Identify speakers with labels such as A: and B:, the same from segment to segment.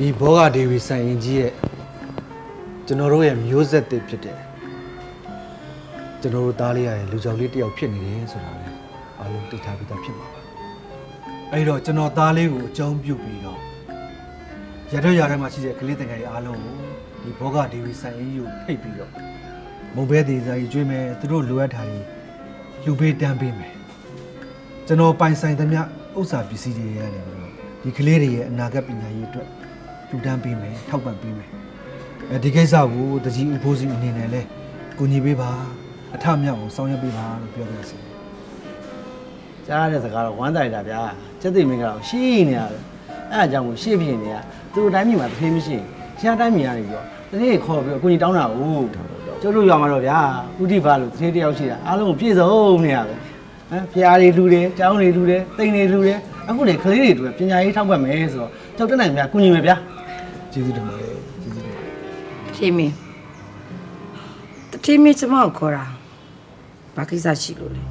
A: ဒီဘောဂဒေဝီဆိုင်ရင်ကြီးရဲ့ကျွန်တော်တို့ရဲ့မျိုးဆက်တစ်ဖြစ်တယ်ကျွန်တော်တို့သားလေးရရဲ့လူကြောင်လေးတစ်ယောက်ဖြစ်နေတယ်ဆိုတာလေအားလုံးသိထားပြီးသားဖြစ်မှာပါအဲ့တော့ကျွန်တော်သားလေးကိုအကြောင်းပြုပြီးတော့ရတော့ရထဲမှာရှိတဲ့ကလေးတငယ်တွေအားလုံးကိုဒီဘောဂဒေဝီဆိုင်ရင်ကြီးကိုဖိတ်ပြီးတော့မုံဘဲသေးစားကြီးကျွေးမယ်သူတို့လိုအပ်တာကြီးလူပေးတန်းပေးမယ်ကျွန်တော်ပိုင်ဆိုင်သမျှဥစ္စာပစ္စည်းတွေရတယ်ပြီးတော့ဒီကလေးတွေရဲ့အနာဂတ်ပညာရေးအတွက် လူတန်းပေးမယ်ထောက်ပံ့ပေးမယ်အဲဒီကိစ္စကိုတကြီးဥဖိုးစီအနေနဲ့လဲကူညီပေးပါအထမြောက်အောင်ဆောင်ရွက်ပေးပါလို့ပြောပြစီ
B: ကြားရတဲ့စကားတော့ဝမ်းတိုင်တာဗျာစက်သိမင်းကတော့ရှင်းနေရတယ်အဲ့အကြောင်းကိုရှေ့ပြင်းနေရသူတို့တိုင်းပြည်မှာတစ်ဖေးမရှိရင်ရှားတိုင်းပြည်ကနေပြီးတော့တစ်ဖေးခေါ်ပြီးတော့အကူကြီးတောင်းတာဟုတ်ကျုပ်တို့ရွာမှာတော့ဗျာဥတိဖာလို့တစ်ဖေးတစ်ယောက်ရှိတာအားလုံးကိုပြည့်စုံနေရပဲ ဟမ်ဖျားတွေလူတယ်ကျောင်းတွေလူတယ်တိမ်တွေလူတယ်အခုလေကလေးတွေတို့ပညာရေးထောက်ပံ့မယ်ဆိုတော့ကျောက်တက်နိုင်များကူညီမယ်ဗျာ
A: ကျေးဇူးတင်ပါတယ်ကျေးဇူးတင်ပါတယ်
C: ဖြေမင်းတတိမင်းကျမကိုခေါ်တာဘာကိစ္စရှိလို့လဲ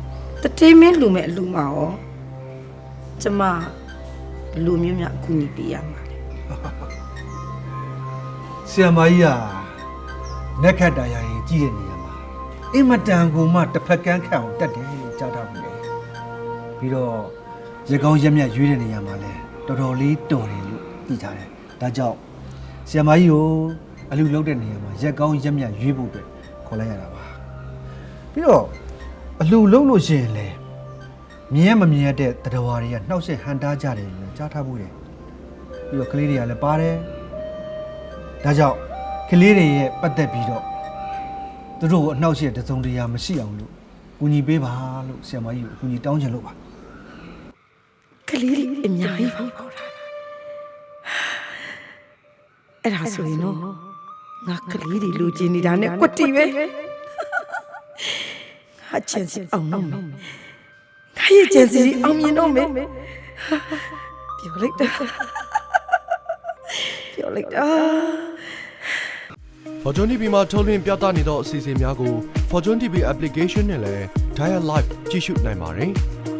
C: တတိမင်းလူမဲ့အလူမရောကျမလူမျိုးများအကူအညီပေးရမှာလေ
A: ဆီယမကြီးဟာနက်ခတ်တာရရင်ကြီးတဲ့နေရာမှာအင်မတန်ကိုမှတစ်ဖက်ကန်းခန့်အောင်တက်တယ်လို့ကြားထားဘူးလေ ပြီးတော့ရေကောင်းရက်မြတ်ရွေးတဲ့နေရာမှာလဲတော်တော်လေးတော်တယ်လို့သိထားတယ်ဒါကြောင့်ဆီယမကြီးကိုအလူလုပ်တဲ့နေရာမှာရက်ကောင်းရက်မြတ်ရွေးဖို့အတွက်ခေါ်လိုက်ရတာပါပြီးတော့အလှလုံးလို့ရှိရင်လေမြင်ရမမြင်ရတဲ့တတော်ဝါတွေကနှောက်ဆက်ဟန်တားကြတယ်လို့ကြားထားဘူးတယ်ပြီးတော့ကလေးတွေကလည်းပါတယ်ဒါကြောင့်ကလေးတွေရဲ့ပတ်သက်ပြီးတော့သူတို့ကိုအနှောက်အယှက်တစ်စုံတရာမရှိအောင်လို့ကူညီပေးပါလို့ဆရာမကြီးကိုအကူညီတောင်းချင်လို့ပါ
C: က လေးတွေအများကြီးပါခေါ်တာအဲ့ဒါဆိုရင်တော့ငါကလေးတွေလူချင်းနေတာနဲ့ကွတ်တီပဲငါချင်စီအောင်တော့မယ်ငါရဲ့ချင်စီအောင်မြင်တော့မယ်ပြောလိုက်တာပြောလိုက်တာ
D: Fortune TV မှာထုတ်လွှင့်ပြသနေသောအစီအစဉ်များကို Fortune TV application နဲ့လည်း Dial Live ကြည့်ရှုနိုင်ပါတယ်။